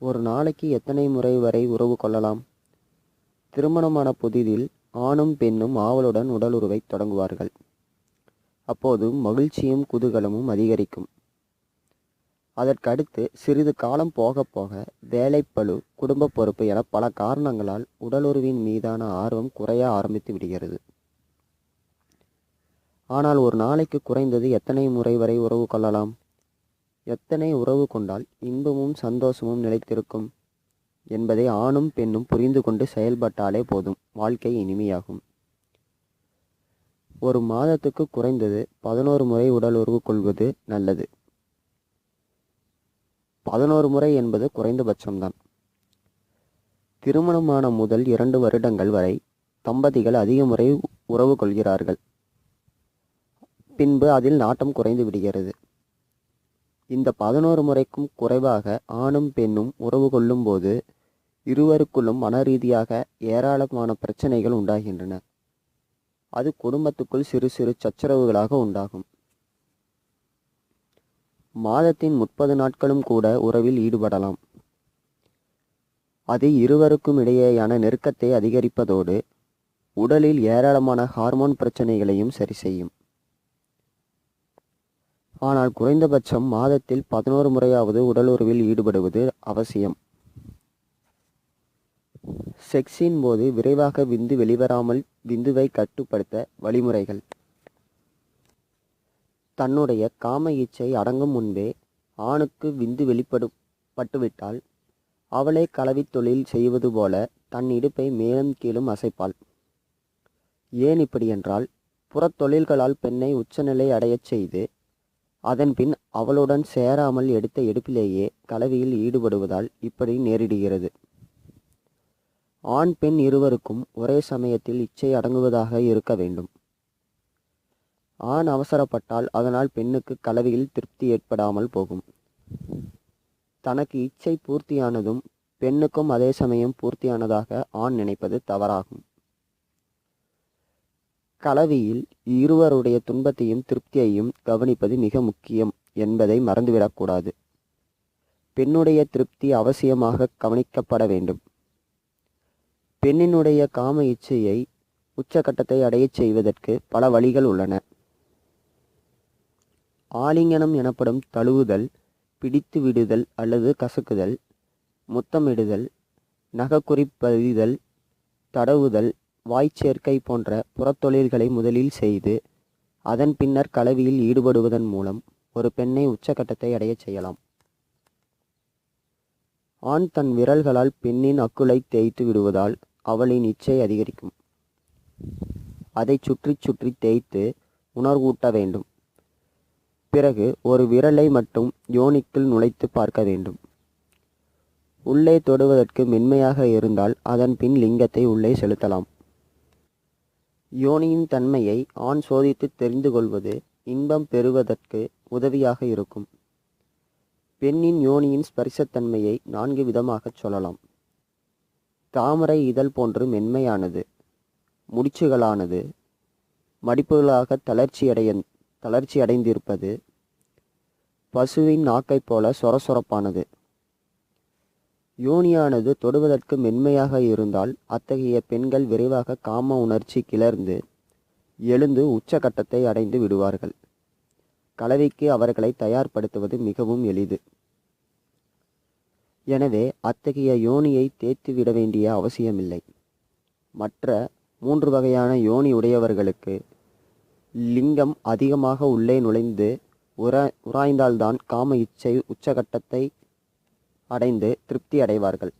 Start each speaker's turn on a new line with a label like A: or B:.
A: ஒரு நாளைக்கு எத்தனை முறை வரை உறவு கொள்ளலாம்? திருமணமான புதிதில் ஆணும் பெண்ணும் ஆவலுடன் உடலுறவை தொடங்குவார்கள். அப்போது மகிழ்ச்சியும் குதூகலமும் அதிகரிக்கும். அதற்கடுத்து சிறிது காலம் போக போக வேலைப்பழு குடும்ப பொறுப்பு என பல காரணங்களால் உடலுறவின் மீதான ஆர்வம் குறைய ஆரம்பித்து விடுகிறது. ஆனால் ஒரு நாளைக்கு குறைந்தது எத்தனை முறை வரை உறவு கொள்ளலாம்? எத்தனை உறவு கொண்டால் இன்பமும் சந்தோஷமும் நிலைத்திருக்கும் என்பதை ஆணும் பெண்ணும் புரிந்து கொண்டு செயல்பட்டாலே போதும். வாழ்க்கை இனிமையாகும். ஒரு மாதத்துக்கு குறைந்தது பதினோரு முறை உடல் உறவு கொள்வது நல்லது. பதினோரு முறை என்பது குறைந்தபட்சம்தான். திருமணமான முதல் இரண்டு வருடங்கள் வரை தம்பதிகள் அதிக முறை உறவு கொள்கிறார்கள். பின்பு அதில் நாட்டம் குறைந்து விடுகிறது. இந்த பதினோரு முறைக்கும் குறைவாக ஆணும் பெண்ணும் உறவு கொள்ளும்போது இருவருக்குள்ளும் மன ரீதியாக ஏராளமான பிரச்சனைகள் உண்டாகின்றன. அது குடும்பத்துக்குள் சிறு சிறு சச்சரவுகளாக உண்டாகும். மாதத்தின் முப்பது நாட்களும் கூட உறவில் ஈடுபடலாம். அது இருவருக்கும் இடையேயான நெருக்கத்தை அதிகரிப்பதோடு உடலில் ஏராளமான ஹார்மோன் பிரச்சனைகளையும் சரி செய்யும். ஆனால் குறைந்தபட்சம் மாதத்தில் பதினோரு முறையாவது உடலுறவில் ஈடுபடுவது அவசியம். செக்ஸின் போது விரைவாக விந்து வெளிவராமல் விந்துவை கட்டுப்படுத்த வழிமுறைகள். தன்னுடைய காம இச்சை அடங்கும் முன்பே ஆணுக்கு விந்து வெளிப்படு பட்டுவிட்டால் அவளே கலவித் தொழில் செய்வது போல தன் இடுப்பை மேலும் கீழும் அசைப்பாள். ஏன் இப்படி என்றால் புறத்தொழில்களால் பெண்ணை உச்சநிலை அடையச் செய்து அதன்பின் அவளுடன் சேராமல் எடுத்த எடுப்பிலேயே கலவியில் ஈடுபடுவதால் இப்படி நேரிடுகிறது. ஆண் பெண் இருவருக்கும் ஒரே சமயத்தில் இச்சை அடங்குவதாக இருக்க வேண்டும். ஆண் அவசரப்பட்டால் அதனால் பெண்ணுக்கு கலவியில் திருப்தி ஏற்படாமல் போகும். தனக்கு இச்சை பூர்த்தியானதும் பெண்ணுக்கும் அதே சமயம் பூர்த்தியானதாக ஆண் நினைப்பது தவறாகும். கலவியில் இருவருடைய துன்பத்தையும் திருப்தியையும் கவனிப்பது மிக முக்கியம் என்பதை மறந்துவிடக்கூடாது. பெண்ணுடைய திருப்தி அவசியமாக கவனிக்கப்பட வேண்டும். பெண்ணினுடைய காம இச்சையை உச்சகட்டத்தை அடையச் செய்வதற்கு பல வழிகள் உள்ளன. ஆலிங்கனம் எனப்படும் தழுவுதல் பிடித்து விடுதல் அல்லது கசக்குதல் முத்தமிடுதல் நகக்குறிப்பதிதல் தடவுதல் வாய்ச்சேர்க்கை போன்ற புறத்தொழில்களை முதலில் செய்து அதன் பின்னர் கலவியில் ஈடுபடுவதன் மூலம் ஒரு பெண்ணை உச்சகட்டத்தை அடையச் செய்யலாம். ஆண் தன் விரல்களால் பெண்ணின் அக்குளை தேய்த்து விடுவதால் அவளின் இச்சை அதிகரிக்கும். அதை சுற்றி சுற்றி தேய்த்து உணர்வூட்ட வேண்டும். பிறகு ஒரு விரலை மட்டும் யோனிக்குள் நுழைத்து பார்க்க வேண்டும். உள்ளே தொடுவதற்கு மென்மையாக இருந்தால் அதன் பின் லிங்கத்தை உள்ளே செலுத்தலாம். யோனியின் தன்மையை ஆண் சோதித்து தெரிந்து கொள்வது இன்பம் பெறுவதற்கு உதவியாக இருக்கும். பெண்ணின் யோனியின் ஸ்பரிசத்தன்மையை நான்கு விதமாகச் சொல்லலாம். தாமரை இதழ் போன்று மென்மையானது முடிச்சுகளானது மடிப்புகளாக தளர்ச்சியடைய தளர்ச்சியடைந்திருப்பது பசுவின் நாக்கைப் போல சொரசொரப்பானது. யோனியானது தொடுவதற்கு மென்மையாக இருந்தால் அத்தகைய பெண்கள் விரைவாக காம உணர்ச்சி கிளர்ந்து எழுந்து உச்சகட்டத்தை அடைந்து விடுவார்கள். கலவைக்கு அவர்களை தயார்படுத்துவது மிகவும் எளிது. எனவே அத்தகைய யோனியை தேய்த்து விட வேண்டிய அவசியமில்லை. மற்ற மூன்று வகையான யோனி உடையவர்களுக்கு லிங்கம் அதிகமாக உள்ளே நுழைந்து உர உராய்ந்தால்தான் காம இச்சை உச்சகட்டத்தை அடைந்து திருப்தி அடைவார்கள்.